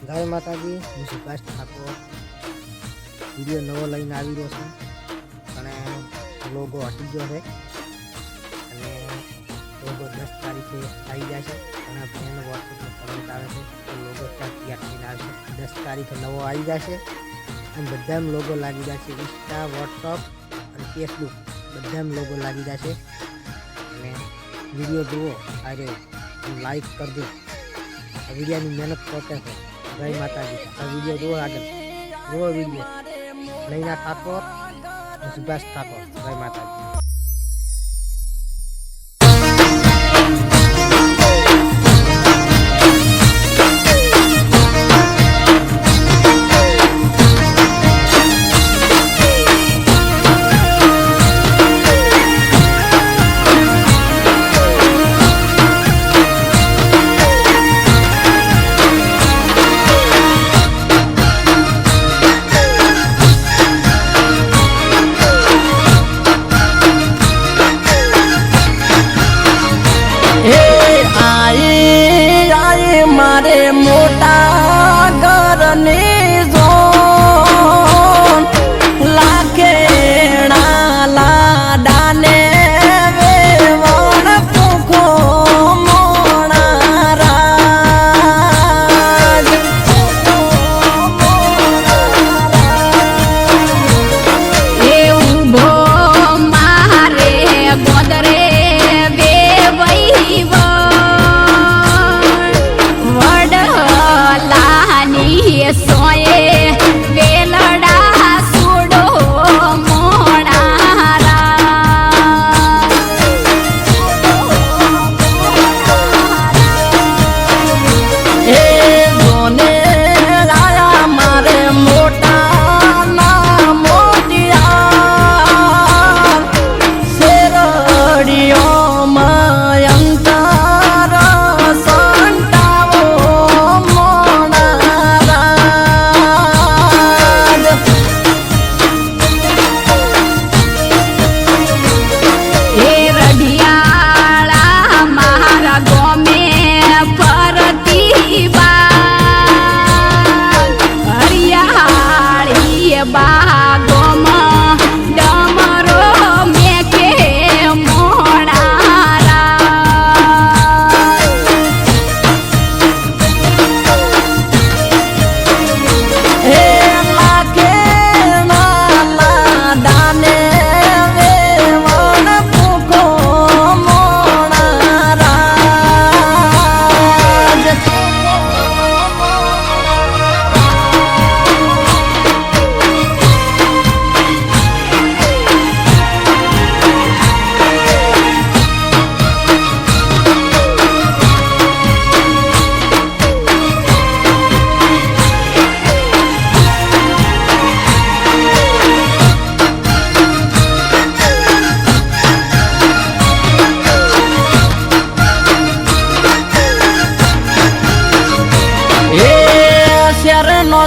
જય માતાજી, હું સુભાષ ઠાકોર. વીડિયો નવો લઈને આવી રહ્યો છું. અને લોગો હટી ગયો છે. અને લોગો દસ તારીખે આવી જાય છે. અને ફ્રેન્ડ વોટ્સઅપનો કમેન્ટ આવે છે તો લોગો ત્યાં તૈયાર આવશે દસ તારીખે નવો આવી જશે અને બધામાં લોગો લાગી જશે ઇન્સ્ટા વોટ્સઅપ અને ફેસબુક બધામાં લોગો લાગી જશે અને વીડિયો જુઓ અરે લાઈક કરજો. આ વિડીયોની મહેનત પોતે છે જય માતાજી. આ વીડિયો જુઓ આગળ. જુઓ વીડિયો. નૈના ઠાકોર સુભાષ ઠાકોર. જય માતાજી. eso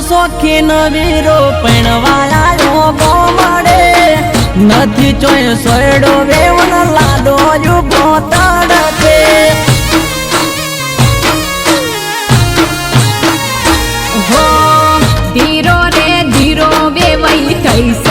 શોખીન વીરો પણવાળાનો ગોમડે નથી ચોય સોયડો વેવન લાડો યુગો તડકે. હો, ધીરો રે ધીરો વેવઈ કૈસના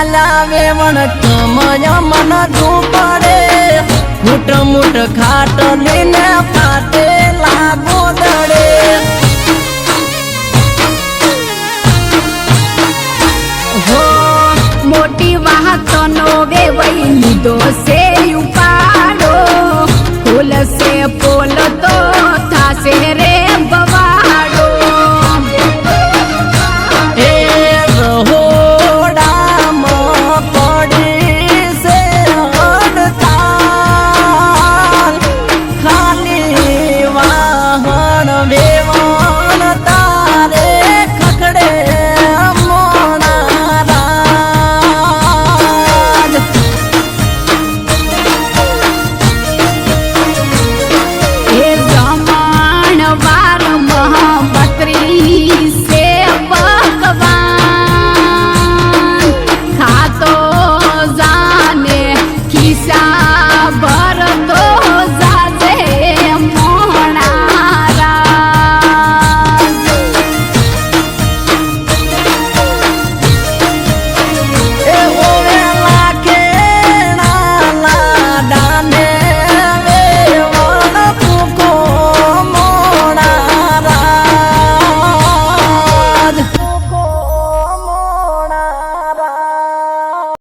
આલા વેવણ કમય મન ઝૂપડે. મુઠ મુઠ ખાટ લઈને ફાટે લાગો દડે. હો, મોટી વાહતનો વેવઈ લીધો છે ઉપાડો me